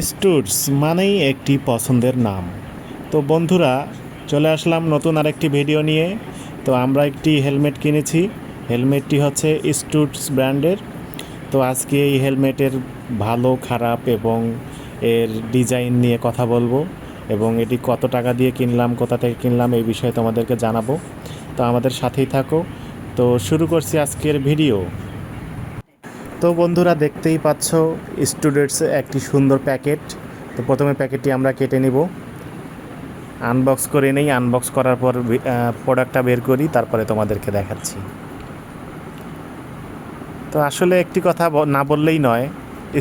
স্টুডস মানেই একটি পছন্দের নাম। তো বন্ধুরা, চলে আসলাম নতুন আরেকটি ভিডিও নিয়ে। তো আমরা একটি হেলমেট কিনেছি। হেলমেটটি হচ্ছে স্টুডস ব্র্যান্ডের। তো আজকে এই হেলমেটের ভালো, খারাপ এবং এর ডিজাইন নিয়ে কথা বলব এবং এটি কত টাকা দিয়ে কিনলাম, কোথা থেকে কিনলাম এই বিষয়ে তোমাদেরকে জানাব। তো আমাদের সাথেই থাকো। তো শুরু করছি আজকের ভিডিও। তো বন্ধুরা দেখতেই পাচ্ছ স্টুডেন্টস একটি সুন্দর প্যাকেট তো প্রথমে প্যাকেটটি আমরা কেটে নিব। আনবক্স করে নেই। আনবক্স করার পর প্রোডাক্টটা বের করি, তারপরে তোমাদেরকে দেখাচ্ছি। তো আসলে একটি কথা না বললেই নয়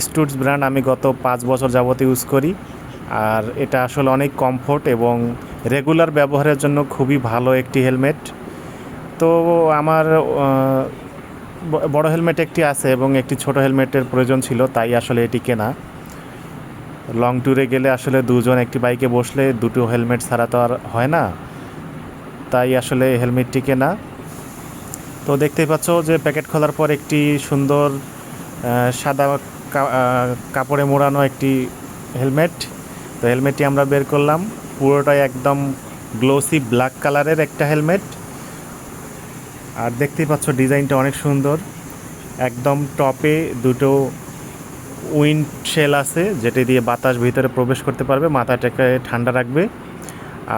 স্টুডস ব্র্যান্ড আমি গত পাঁচ বছর যাবত ইউজ করি। আর এটা আসলে অনেক কমফোর্ট এবং রেগুলার ব্যবহারের জন্য খুবই ভালো একটি হেলমেট তো আমার বড় হেলমেট একটি আছে এবং একটি ছোট হেলমেটের প্রয়োজন ছিল, তাই আসলে এটি কেনা। লং ট্যুরে গেলে আসলে দুজন একটি বাইকে বসলে দুটো হেলমেট ছাড়া তো আর হয় না, তাই আসলে হেলমেটটি কেনা। তো দেখতেই পাচ্ছ যে প্যাকেট খোলার পর একটি সুন্দর সাদা কাপড়ে মোড়ানো একটি হেলমেট। তো হেলমেটটি আমরা বের করলাম। পুরোটাই একদম গ্লোসি ব্ল্যাক কালারের একটা হেলমেট। আর দেখতেই পাচ্ছ ডিজাইনটা অনেক সুন্দর। একদম টপে দুটো উইন্ড শেল আছে, যেটি দিয়ে বাতাস ভিতরে প্রবেশ করতে পারবে, মাথাটাকে ঠান্ডা রাখবে।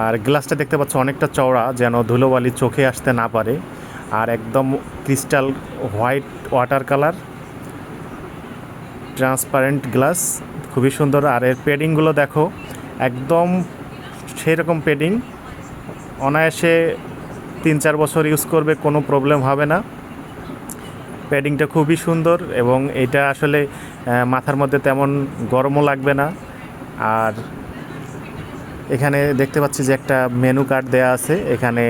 আর গ্লাসটা দেখতে পাচ্ছ অনেকটা চওড়া, যেন ধুলোবালি চোখে আসতে না পারে। আর একদম crystal white water colour, transparent glass, খুবই সুন্দর। আর এর পেডিংগুলো দেখো, একদম সেই রকম পেডিং, অনায়াসে তিন চার বছর ইউজ করবে, কোনো প্রবলেম হবে না। প্যাডিংটা খুবই সুন্দর এবং এটা আসলে মাথার মধ্যে তেমন গরমও লাগবে না। আর এখানে দেখতে পাচ্ছি যে একটা মেনু কার্ড দেয়া আছে, এখানে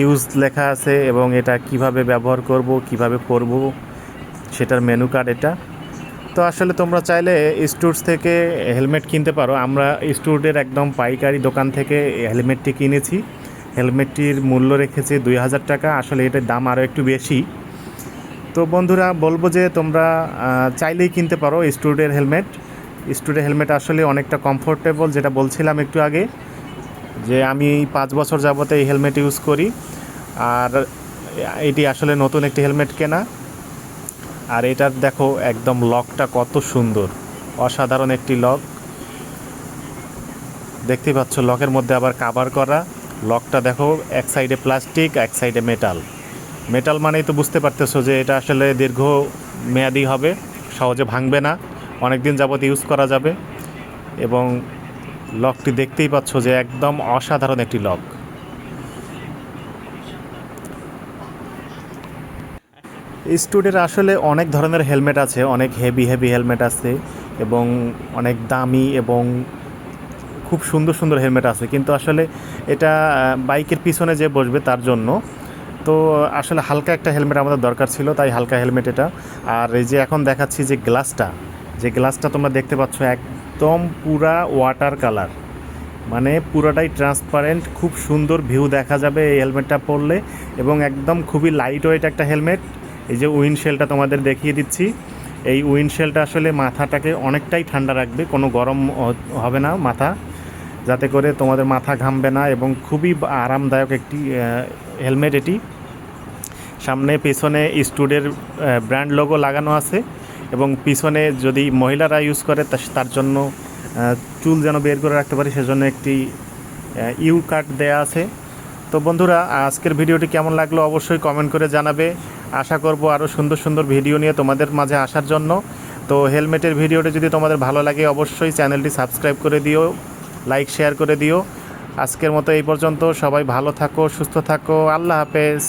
ইউজ লেখা আছে এবং এটা কীভাবে ব্যবহার করব, কীভাবে করব, সেটার মেনু কার্ড এটা। তো আসলে তোমরা চাইলে স্টুডস থেকে হেলমেট কিনতে পারো। আমরা স্টুডের একদম পাইকারি দোকান থেকে হেলমেটটি কিনেছি। হেলমেটটির মূল্য রেখেছি দুই হাজার টাকা। আসলে এটার দাম আরও একটু বেশি। তো বন্ধুরা, বলব যে তোমরা চাইলেই কিনতে পারো স্টুডের হেলমেট। স্টুডের হেলমেট আসলে অনেকটা কমফোর্টেবল যেটা বলছিলাম একটু আগে, যে আমি পাঁচ বছর যাবতে এই হেলমেট ইউজ করি। আর এটি আসলে নতুন একটি হেলমেট কেনা। আর এটার দেখো একদম লকটা কত সুন্দর, অসাধারণ একটি লক। দেখতেই পাচ্ছ, লকের মধ্যে আবার কাভার করা। লকটা দেখো, এক সাইডে প্লাস্টিক, এক সাইডে মেটাল। মেটাল মানেই তো বুঝতে পারতেছো যে এটা আসলে দীর্ঘ মেয়াদি হবে, সহজে ভাঙবে না অনেক দিন যাবত ইউজ করা যাবে। এবং লকটি দেখতেই পাচ্ছ যে একদম অসাধারণ একটি লক। স্টুডের আসলে অনেক ধরনের হেলমেট আছে, অনেক হেভি হেভি হেলমেট আছে, এবং অনেক দামি এবং খুব সুন্দর সুন্দর হেলমেট আছে। কিন্তু আসলে এটা বাইকের পিছনে যে বসবে তার জন্য, তো আসলে হালকা একটা হেলমেট আমাদের দরকার ছিল, তাই হালকা হেলমেট এটা। আর এই যে এখন দেখাচ্ছি যে গ্লাসটা যে গ্লাসটা তোমরা দেখতে পাচ্ছ একদম পুরা ওয়াটার কালার। মানে পুরোটাই ট্রান্সপারেন্ট, খুব সুন্দর ভিউ দেখা যাবে এই হেলমেটটা পরলে এবং একদম খুবই লাইট ওয়েট একটা হেলমেট। এই যে উইন্ডশেলটা তোমাদের দেখিয়ে দিচ্ছি। এই উইন্ডশেলটা আসলে মাথাটাকে অনেকটাই ঠান্ডা রাখবে, কোনো গরম হবে না মাথা। যাতে করে তোমাদের মাথা ঘামবে না এবং খুবই আরামদায়ক একটি হেলমেট এটি। সামনে পেছনে স্টুডের ব্র্যান্ড লোগো লাগানো আছে এবং পিছনে যদি মহিলারা ইউজ করে তার জন্য চুল যেন বের করে রাখতে পারি, সেজন্য একটি ইউ কাট দেয়া আছে। তো বন্ধুরা, আজকের ভিডিওটি কেমন লাগল অবশ্যই কমেন্ট করে জানাবে। আশা করব আরও সুন্দর সুন্দর ভিডিও নিয়ে তোমাদের মাঝে আসার জন্য। তো হেলমেটের ভিডিওটি যদি তোমাদের ভালো লাগে, অবশ্যই চ্যানেলটি সাবস্ক্রাইব করে দিও। লাইক শেয়ার করে দিও। আজকের মতো এই পর্যন্ত। সবাই ভালো থাকো, সুস্থ থাকো। আল্লাহ হাফেজ।